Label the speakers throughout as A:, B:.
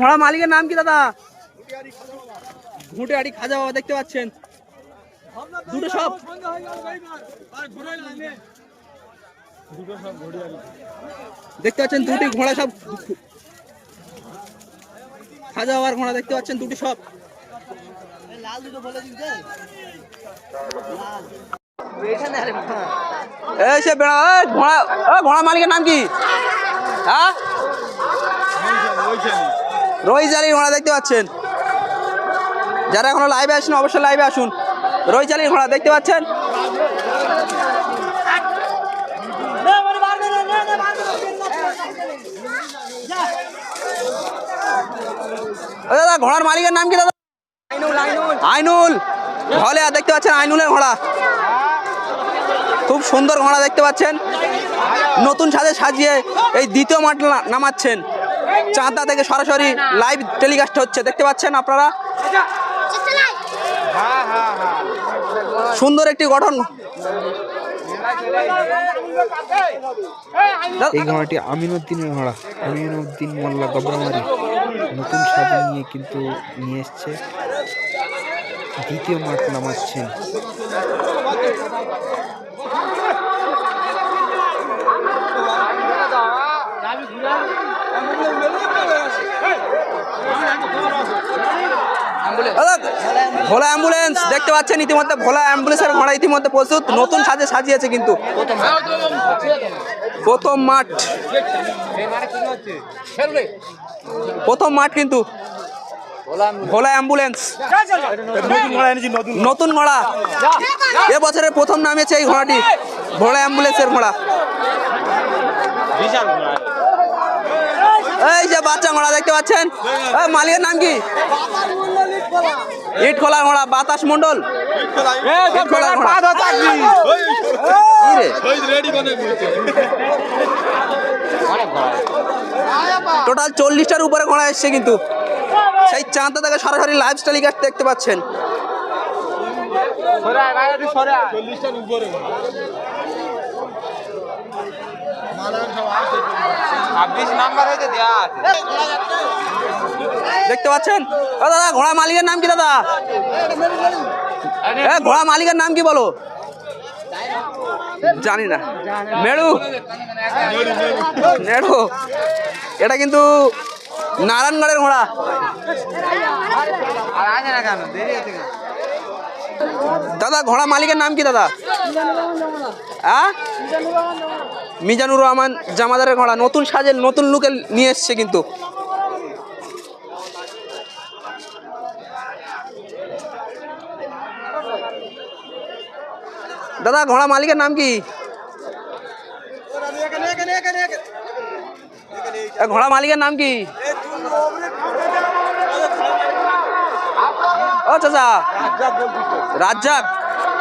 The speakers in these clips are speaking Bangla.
A: ঘোড়া মালিকের নাম কি দাদা? ঘুঁটে আড়ি খাজা বাবা দেখতে পাচ্ছেন। দুটো সব। দেখতে পাচ্ছেন দুটি ঘোড়া সব। খাজা বাবার ঘোড়া দেখতে পাচ্ছেন দুটি সব। এই সে বেড়া ঘোড়া ঘোড়া মালিকের নাম কি? হ্যাঁ? রহিজালি ঘোড়া দেখতে পাচ্ছেন যারা এখনও লাইভে আসুন অবশ্যই লাইভে আসুন রহিজালির ঘোড়া দেখতে পাচ্ছেন দাদা ঘোড়ার মালিকের নাম কি দাদা আইনুল হলে দেখতে পাচ্ছেন আইনুলের ঘোড়া খুব সুন্দর ঘোড়া দেখতে পাচ্ছেন নতুন সাজে সাজিয়ে এই দ্বিতীয় মাঠ নামাচ্ছেন চাঁদা থেকে সরাসরি লাইভ টেলিকাস্ট হচ্ছে দেখতে পাচ্ছেন আপনারা? সুন্দর একটি গঠন।
B: এই ঘোড়াটি আমিনুদ্দিনের ঘোড়া। আমিনুদ্দিন মোল্লা গবরমারি। নতুন সাজা নিয়ে কিন্তু নিয়ে এসছে। দ্বিতীয় মাঠ নামাচ্ছেন।
A: ভোলা অ্যাম্বুলেন্স দেখতে পাচ্ছেন ইতিমধ্যে ভোলা অ্যাম্বুলেন্সের ঘোড়া ইতিমধ্যে প্রস্তুত। নতুন সাজে সাজিয়েছে কিন্তু। প্রথম মাঠ। প্রথম মাঠ কিন্তু। ভোলা অ্যাম্বুলেন্স নতুন ঘোড়া এ বছরের প্রথম নামেছে এই ঘোড়াটি। ভোলা অ্যাম্বুলেন্সের ঘোড়া। এই যে বাচ্চা ঘোড়া দেখতে পাচ্ছেন। মালিকের নাম কি? ইট খোলা ঘোড়া বাতাস মন্ডল? টোটাল চল্লিশটার উপরে ঘোড়া এসছে কিন্তু। সেই চাঁদা থেকে সরাসরি লাইভ টেলিকাস্ট দেখতে পাচ্ছেন। দেখতে পাচ্ছেন? ও দাদা ঘোড়া মালিকের নাম কি দাদা? ঘোড়া মালিকের নাম কি বলো? জানি না। মেরু। নেড়ু এটা কিন্তু নারায়ণগড়ের ঘোড়া। দাদা ঘোড়া মালিকের নাম কি দাদা? হ্যাঁ? মিজানুর রহমান জামাদারের ঘোড়া নতুন সাজের নতুন লুকে নিয়ে এসছে কিন্তু। দাদা ঘোড়া মালিকের নাম কি? ঘোড়া মালিকের নাম কি? ও চাচা। রাজ্জাক।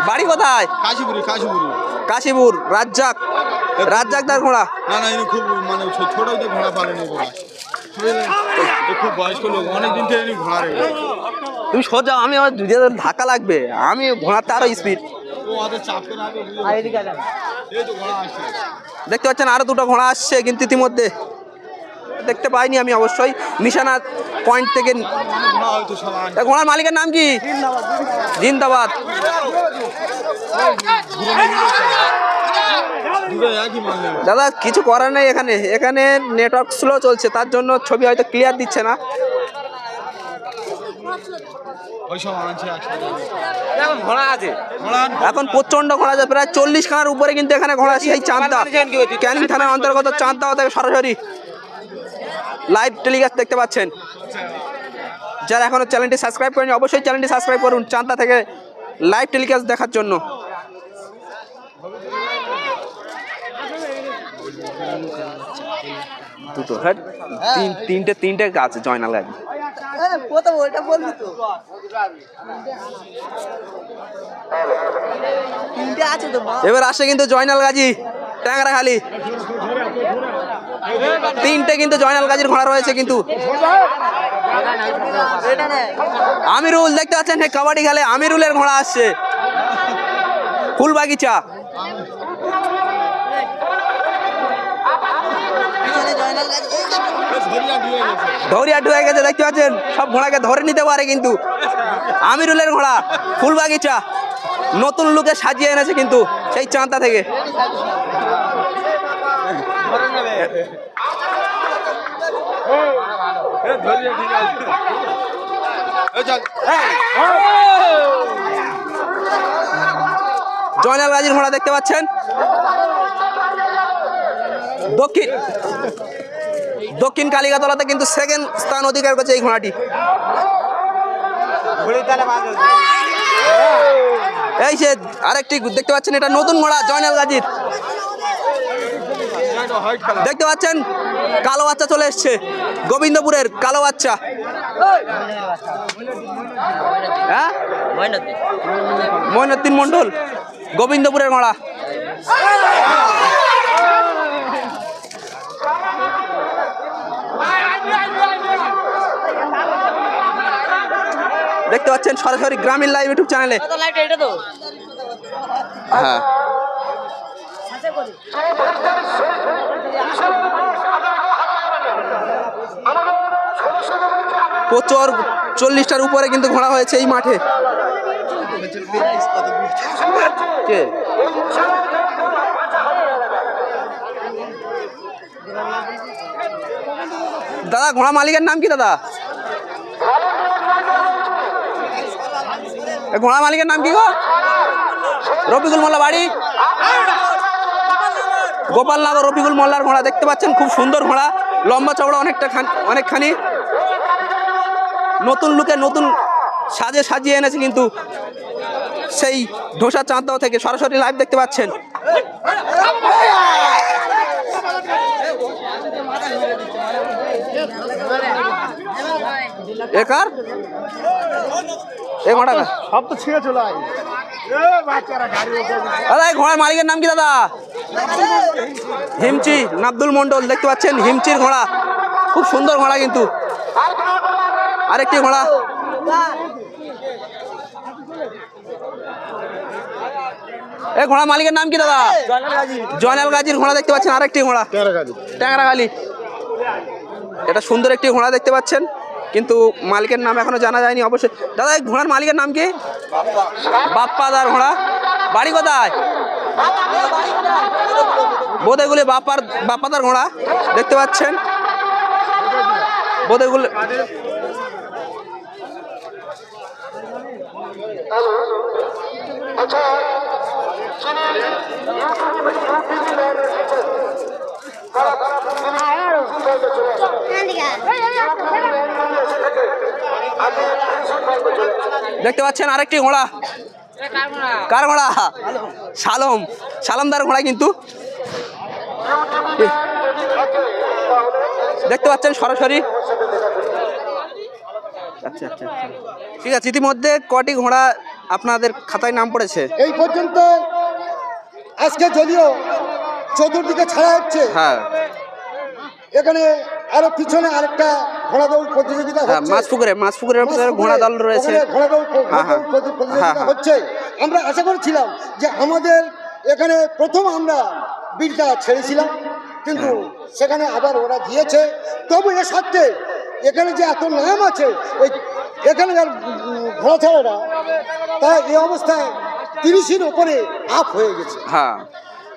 A: বাড়ি কোথায়?
C: কাশীপুরি কাশীপুরি।
A: কাশীপুর রাজ্জাক। রাজ্জাক তার ঘোড়া?
C: না না ইনি খুব মানে ছোট ঘোড়া পালেন ঘোড়া খুব বয়স্ক লোক অনেকদিন থেকে ইনি ঘোড়া রেখে
A: তুমি সোজা আমি আমার দুধে ধাক্কা লাগবে। আমি ঘোড়াতে আরও স্পিড
C: ও হাতে চাপ করে আগে এই তো ঘোড়া আসছে।
A: দেখতে পাচ্ছেন আরও দুটো ঘোড়া আসছে কিন্তু ইতিমধ্যে। দেখতে পাইনি আমি অবশ্যই। নিশানা পয়েন্ট থেকে এ ঘোড়ার মালিকের নাম কি? জিন্দাবাদ। দাদা কিছু করার নেই এখানে। এখানে নেটওয়ার্ক স্লো চলছে তার জন্য ছবি হয়তো ক্লিয়ার দিচ্ছে না। এখন প্রচণ্ড ঘোড়া আছে প্রায় চল্লিশ খানার উপরে কিন্তু এখানে ঘোড়া আছে। এই চাঁদা ক্যানিং থানার অন্তর্গত চাঁদা থেকে সরাসরি লাইভ টেলিকাস্ট দেখতে পাচ্ছেন। যারা এখনও চ্যানেলটি সাবস্ক্রাইব করেনি অবশ্যই চ্যানেলটি সাবস্ক্রাইব করুন চাঁদা থেকে লাইভ টেলিকাস্ট দেখার জন্য। দুটো। হ্যাঁ তিন তিনটে তিনটে গাছ জয়নাল গাছ এবার আসে কিন্তু জয়নাল গাজী ট্যাংরা খালি। তিনটে কিন্তু জয়নাল গাজীর ঘোড়া রয়েছে কিন্তু। আমিরুল দেখতে পাচ্ছেন কাবাডি খেলে আমিরুলের ঘোড়া আসছে। ফুল
C: ধরিয়া দিয়ে গেছে,
A: দেখতে পাচ্ছেন? সব ঘোড়াকে ধরে নিতে পারে কিন্তু। আমিরুলের ঘোড়া, ফুল বাগিচা। নতুন লুকে সাজিয়ে এনেছে কিন্তু সেই চাঁদা থেকে। জয়নাল গাজীর ঘোড়া দেখতে পাচ্ছেন। দক্ষিণ। দক্ষিণ কালিকাতলাতে কিন্তু সেকেন্ড স্থান অধিকার করছে এই ঘোড়াটি। এই সে আরেকটি দেখতে পাচ্ছেন, এটা নতুন ঘোড়া, জয়নাল গাজীর। দেখতে পাচ্ছেন, কালো বাচ্চা চলে এসছে, গোবিন্দপুরের কালো বাচ্চা। হ্যাঁ? মইনুদ্দিন মন্ডল গোবিন্দপুরের ঘোড়া। দেখতে পাচ্ছেন সরাসরি গ্রামীণ লাইভ ইউটিউব চ্যানেলে। হ্যাঁ। প্রচুর চল্লিশটার উপরে কিন্তু ঘোড়া হয়েছে এই মাঠে। কে? দাদা ঘোড়া মালিকের নাম কি দাদা? ঘোড়া মালিকের নাম কি গো? রফিকুল মোল্লা বাড়ি? গোপালনগর রফিকুল মোল্লার ঘোড়া, দেখতে পাচ্ছেন খুব সুন্দর ঘোড়া। লম্বা চওড়া অনেকটা খান- অনেকখানি। নতুন লুকে নতুন সাজে সাজিয়ে এনেছে কিন্তু সেই ধোসা চাঁদাও থেকে। সরাসরি লাইভ দেখতে পাচ্ছেন। একার এ ঘোড়া?
C: সব তো ছিঁড়ে চলে আয়।
A: দাদা এই ঘোড়ার মালিকের নাম কি দাদা? হিমচি নাব্দুল মন্ডল দেখতে পাচ্ছেন? হিমচির ঘোড়া। খুব সুন্দর ঘোড়া কিন্তু। আরেকটি ঘোড়া। এই ঘোড়া মালিকের নাম কি দাদা? জয়নাল গাজীর ঘোড়া দেখতে পাচ্ছেন? আরেকটি ঘোড়া।
C: গাড়ি
A: ট্যাংরাখালি এটা সুন্দর একটি ঘোড়া দেখতে পাচ্ছেন। কিন্তু মালিকের নাম এখনও জানা যায়নি অবশ্যই। দাদা, এই ঘোড়ার মালিকের নাম কি? বাপ্পাদার ঘোড়া। বাড়ি কোথায়? বোধেগুলি বাপ্পার, বাপ্পাদার ঘোড়া, দেখতে পাচ্ছেন? বোধেগুলি দেখতে পাচ্ছেন আরেকটি ঘোড়া। কার ঘোড়া? সালম। সালামদার ঘোড়া কিন্তু। দেখতে পাচ্ছেন সরাসরি। আচ্ছা আচ্ছা আচ্ছা। ঠিক আছে, ইতিমধ্যে কটি ঘোড়া আপনাদের খাতায় নাম পড়েছে?
D: এই পর্যন্ত আজকে যদিও চতুর্দিকে ছাড়া হচ্ছে।
A: হ্যাঁ।
D: এখানে আরও পিছনে আরেকটা ঘোড়া দৌড় প্রতিযোগিতা
A: হ্যাঁ
D: হচ্ছে।
A: মাছ পুকুরে মাছ পুকুরের ভিতরে ঘোড়া দল রয়েছে।
D: ঘোড়া দৌড়
A: হ্যাঁ, হ্যাঁ।
D: প্রতি- প্রতিযোগিতা। হচ্ছে। আমরা আশা করছিলাম যে আমাদের এখানে প্রথম আমরা বিলটা ছেড়েছিলাম কিন্তু। সেখানে আবার ওরা দিয়েছে। তবু এ সত্ত্বে এখানে যে এত নাম আছে ওই এখানকার ঘোড়া ছাড়ারা তা এই অবস্থায় তিরিশের ওপরে আপ হয়ে গেছে।
A: হ্যাঁ।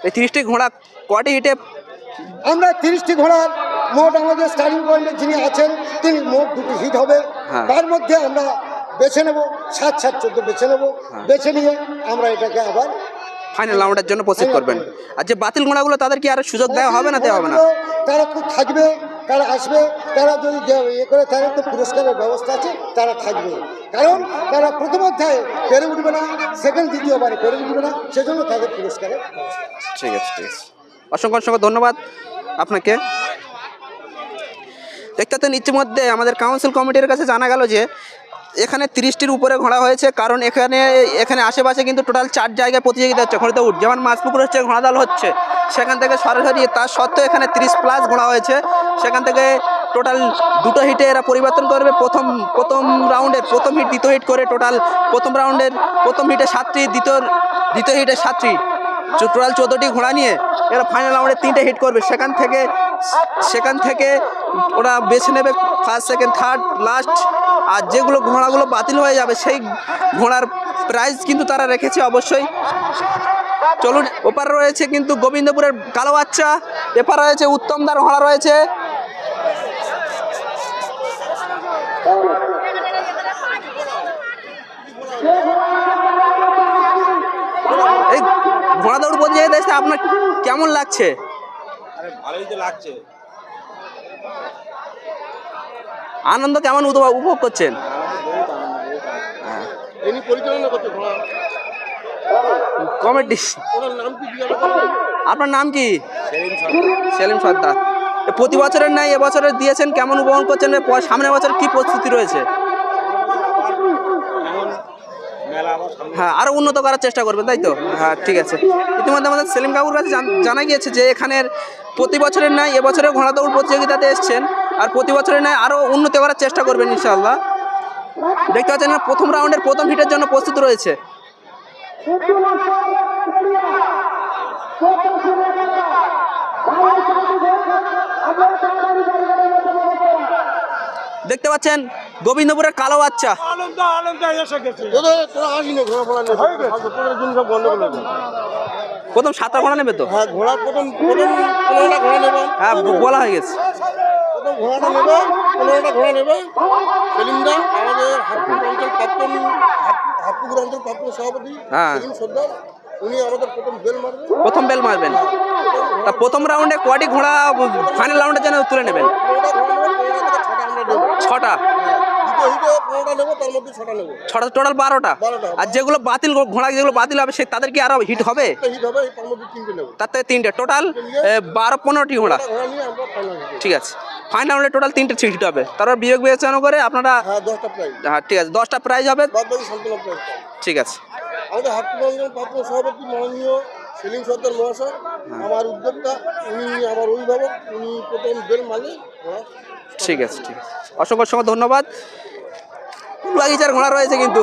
A: এই তিরিশটি ঘোড়া কটি হিটে?
D: আমরা তিরিশটি ঘোড়ার মোট আমাদের স্টার্টিং পয়েন্টে যিনি আছেন তিনি মোট দুটি হিট হবে।
A: হ্যাঁ।
D: তার মধ্যে আমরা বেছে নেব সাত সাত চোদ্দ বেছে নেব।
A: হ্যাঁ।
D: বেছে নিয়ে আমরা এটাকে আবার
A: ফাইনাল রাউন্ডের জন্য প্রস্তুত করবেন। আর যে বাতিল ঘোড়াগুলো তাদের কি আর সুযোগ দেওয়া হবে না দেওয়া হবে না?
D: তারা থাকবে। তারা আসবে, তারা যদি ইয়ে করে তাহলে তো পুরস্কারের ব্যবস্থা আছে, তারা থাকবে। কারণ তারা প্রথম অধ্যায়ে পেরে উঠবে না সেকেন্ড দ্বিতীয়বারে পেরে উঠবে না, সেজন্য তাদের পুরস্কারের।
A: ঠিক আছে ঠিক আছে। অসংখ্য অসংখ্য ধন্যবাদ আপনাকে। দেখতে ইতিমধ্যে আমাদের কাউন্সিল কমিটির কাছে জানা গেল যে এখানে তিরিশটির উপরে ঘোড়া হয়েছে, কারণ এখানে এখানে আশেপাশে কিন্তু টোটাল চার জায়গায় প্রতিযোগিতা হচ্ছে ঘোড়াতে উঠ। যেমন মাছপুকুর হচ্ছে ঘোড়াদাল হচ্ছে, সেখান থেকে সরাসরি তার সত্ত্বেও এখানে তিরিশ প্লাস ঘোড়া হয়েছে। সেখান থেকে টোটাল দুটো হিটে এরা পরিবর্তন করবে। প্রথম প্রথম রাউন্ডের প্রথম হিট দ্বিতীয় হিট করে টোটাল প্রথম রাউন্ডের প্রথম হিটে সাতটি, দ্বিতীয় দ্বিতীয় হিটে সাতটি। টোটাল চোদ্দোটি ঘোড়া নিয়ে এরা ফাইনাল রাউন্ডে তিনটে হিট করবে। সেখান থেকে সেখান থেকে ওরা বেছে নেবে ফার্স্ট সেকেন্ড থার্ড লাস্ট আর যেগুলো ঘোড়াগুলো বাতিল হয়ে যাবে সেই ঘোড়ার প্রাইজ কিন্তু তারা রেখেছে অবশ্যই। চলুন, ওপার রয়েছে কিন্তু গোবিন্দপুরের কালো বাচ্চা, এপার রয়েছে উত্তমদার ঘোড়া রয়েছে। এই আপনার কেমন লাগছে?
C: আরে ভালোই তো লাগছে।
A: আনন্দ কেমন উপভোগ করছেন? কমেডি। আপনার নাম কি?
C: সেলিম
A: সর্দার। প্রতি বছরের নাই এবছরের দিয়েছেন কেমন উপভোগ করছেন? সামনের বছর কি প্রস্তুতি রয়েছে
C: এখন মেলা আবার সামনে
A: হ্যাঁ আরও উন্নত করার চেষ্টা করবেন, তাই তো? হ্যাঁ ঠিক আছে। ইতিমধ্যে আমাদের সেলিম কাকুর কাছে জানা গিয়েছে যে এখানের প্রতি বছরের নাই এবছরে ঘোড়া দৌড় প্রতিযোগিতাতে এসছেন আর প্রতি বছরের নাই আরও উন্নতি করার চেষ্টা করবেন, ইনশাআল্লাহ। দেখতে পাচ্ছেন প্রথম রাউন্ডের প্রথম হিটের জন্য প্রস্তুত রয়েছে। দেখতে পাচ্ছেন, গোবিন্দপুরের কালো বাচ্চা।
C: আনন্দ আনন্দ এসে গেছে। গন্ডগোল
A: প্রথম সাতটা ঘোড়া নেবে তো?
C: হ্যাঁ ঘোড়া প্রথম পনেরোটা ঘোড়া নেবে।
A: হ্যাঁ বলা হয়ে গেছে।
C: প্রথম ঘোড়াটা নেবে পনেরোটা ঘোড়া নেবে। সেলিমদা আমাদের হাতপুর অঞ্চল প্রাক্তন হাত- হাতপুর অঞ্চল প্রাক্তন সভাপতি
A: হ্যাঁ।
C: সর্দার উনি আমাদের প্রথম বেল মারবে
A: প্রথম বেল মারবেন। তা প্রথম রাউন্ডে কটি ঘোড়া ফাইনাল রাউন্ডে যেন তুলে নেবেন?
C: ছটা আমরা নেব
A: ছটা
C: দ্বিতীয় হিটে পনেরোটা নেব তার মধ্যে ছটা নেব।
A: ছটা টোটাল বারোটা। আর যেগুলো বাতিল ঘোড়া যেগুলো বাতিল হবে সে তাদের কি আরও হিট হবে?
C: একটা হিট হবে তার মধ্যে তিনটে নেব।
A: তার থেকে তিনটে। টোটাল বারো পনেরোটি ঘোড়া। ঠিক আছে। ফাইনাল টোটাল তিনটে হিট হবে। তারপর বিয়োগ বিবেচনা করে আপনারা
C: হ্যাঁ দশটা প্রাইজ
A: হ্যাঁ ঠিক আছে। দশটা প্রাইজ হবে। ঠিক আছে।
C: আমাদের হাটপুর অঞ্চল সভাপতি মাননীয় সেলিম সর্দার মহাশয় আমার উদ্যোক্তা উনি আমার অভিভাবক উনি প্রথম বেল মারলে
A: ঠিক আছে ঠিক আছে। অসংখ্য অসংখ্য ধন্যবাদ। বাগিচার ঘোড়া রয়েছে কিন্তু।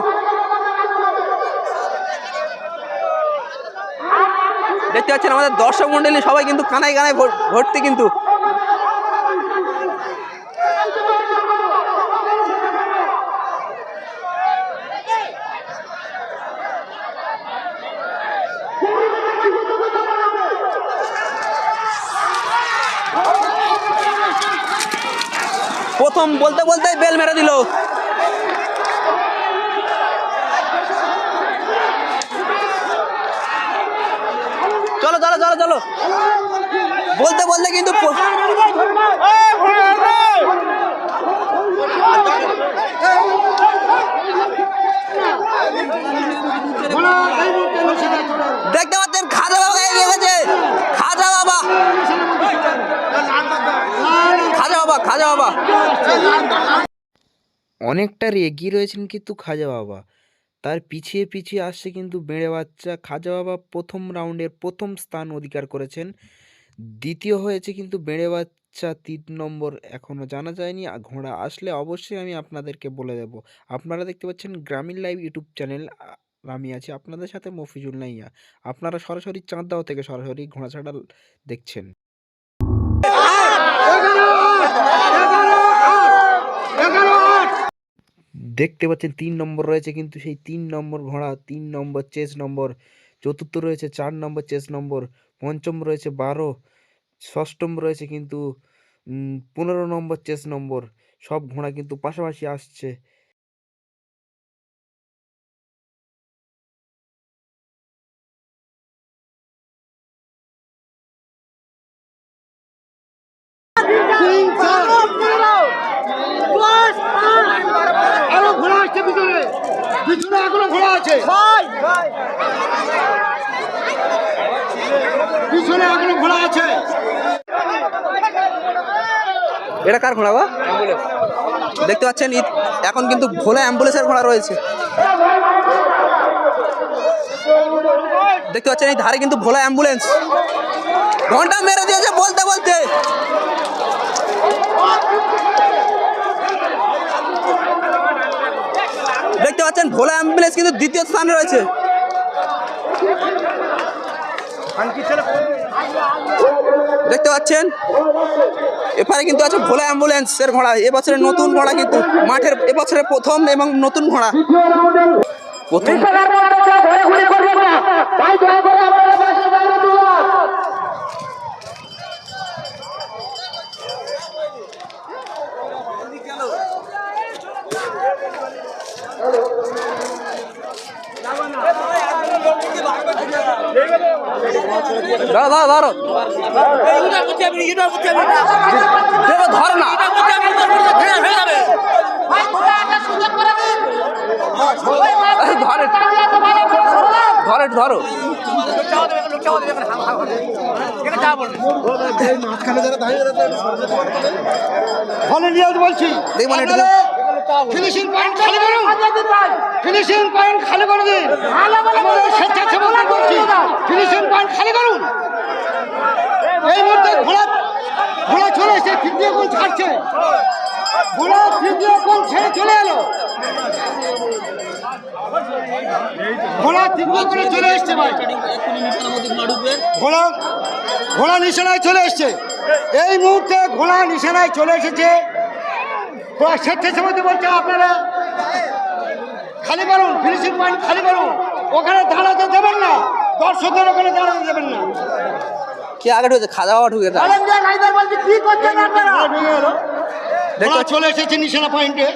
A: দেখতে পাচ্ছেন আমাদের দর্শক মন্ডলী সবাই কিন্তু কানায় কানায় ভর- ভর্তি কিন্তু। প্রথম বলতে বলতে বেল মেরে দিল। চলো চলো। বলতে বলতে কিন্তু দেখতে পাচ্ছেন খাজা বাবা এগিয়ে গেছে খাজা বাবা। খাজা বাবা খাজা বাবা।
B: অনেকটা এগিয়ে রয়েছেন কিন্তু খাজা বাবা। তার পিছিয়ে পিছিয়ে আসছে কিন্তু বেড়ে বাচ্চা খাজা বাবা প্রথম রাউন্ডের প্রথম স্থান অধিকার করেছেন। দ্বিতীয় হয়েছে কিন্তু বেড়ে বাচ্চা তিন নম্বর এখনও জানা যায়নি। ঘোড়া আসলে অবশ্যই আমি আপনাদেরকে বলে দেব। আপনারা দেখতে পাচ্ছেন গ্রামীণ লাইভ ইউটিউব চ্যানেল আমি আছি আপনাদের সাথে মফিজুল নাইয়া। আপনারা সরাসরি চাঁদদাও থেকে সরাসরি ঘোড়াছাড়া দেখছেন। দেখতে পাচ্ছেন তিন নম্বর রয়েছে কিন্তু সেই তিন নম্বর ঘোড়া, তিন নম্বর চেস নম্বর চতুর্থ রয়েছে চার নম্বর চেস নম্বর পঞ্চম রয়েছে বারো, ষষ্ঠম রয়েছে কিন্তু পনেরো নম্বর চেস নম্বর সব ঘোড়া কিন্তু পাশাপাশি আসছে
D: আরও ঘোড়া আসছে পিছনে পিছনে এখনও ঘোড়া আছে পিছনে এখনও ঘোড়া আছে
A: এটা কার ঘোড়া বা দেখতে পাচ্ছেন এখন কিন্তু ভোলা অ্যাম্বুলেন্সের ঘোড়া রয়েছে। দেখতে পাচ্ছেন, এই ধারে কিন্তু ভোলা অ্যাম্বুলেন্স। ঘণ্টা মেরে দিয়েছে বলতে বলতে। দেখতে পাচ্ছেন, ভোলা অ্যাম্বুলেন্স কিন্তু দ্বিতীয় স্থানে রয়েছে। দেখতে পাচ্ছেন? এপারে কিন্তু আছে ভোলা অ্যাম্বুলেন্স অ্যাম্বুলেন্সের ঘোড়া। এবছরের নতুন ঘোড়া কিন্তু মাঠের এবছরের প্রথম এবং নতুন ঘোড়া। প্রথম দাঁড়া দাঁড়া ধরো ধর না। ধরে। ধরে ধরো।
D: বলছি। ফিনিশিং পয়েন্ট খালি করুন ফিনিশিং পয়েন্ট খালি করে দিন। আমাদের স্বেচ্ছাসেবক বলছি ফিনিশিং পয়েন্ট খালি করুন। এই মুহূর্তে ঘোড়া ঘোড়া চলে এসে তৃতীয় গোল ছাড়ছে। ঘোড়া তৃতীয় গোল ছেড়ে চলে এলো। ঘোড়া তৃতীয় গোলে চলে এসছে ভাই। ঘোড়া ঘোড়া নিশানায় চলে এসছে। এই মুহূর্তে ঘোড়া নিশানায় চলে এসেছে। ঘোড়া স্বেচ্ছাসেবক বলছে আপনারা খালি করুন ফিনিশিং পয়েন্ট খালি করুন। ওখানে দাঁড়াতে দেবেন না দর্শকদের ওখানে দাঁড়াতে দেবেন না।
A: কি আগে ঢুকেছে? খাওয়া দাওয়া ঢুকে যায়
D: ঘোড়া চলে এসেছে নিশানা পয়েন্টে।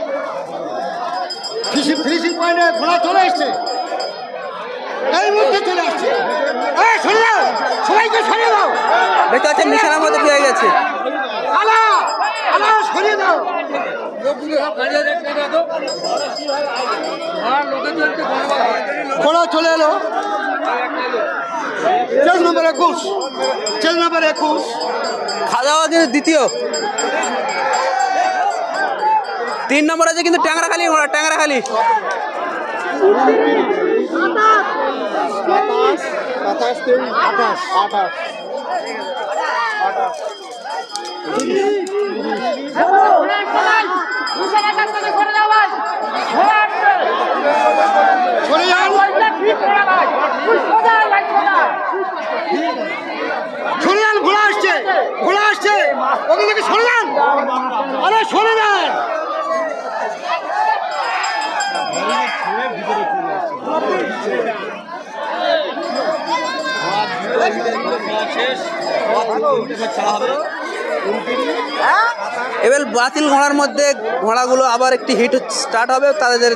D: ফিনিশিং ফিনিশিং পয়েন্টে ঘোড়া চলে এসছে। এই মুহূর্তে চলে আসছে। এই সরে যাও সবাইকে সরিয়ে দাও।
A: দেখতে পাচ্ছেন নিশানার মধ্যে ঢুকে গেছে
D: আলা আলা সরিয়ে দাও ঘোড়া চলে এলো। চেজ নম্বর একুশ। চেজ নম্বর একুশ।
A: খাওয়া দাওয়া কিন্তু দ্বিতীয়। তিন নম্বর আছে কিন্তু ট্যাংরাখালি ঘোড়া ট্যাংরাখালি।
C: আঠাশ তেইশ আঠাশ আঠাশ
D: সরে যান সরে যান ঘোড়া আসছে ঘোড়া আসছে ওখান থেকে সরে যান আরে সরে যান
A: এবার বাতিল ঘোড়ার মধ্যে ঘোড়াগুলো আবার একটি হিট স্টার্ট হবে। তাদের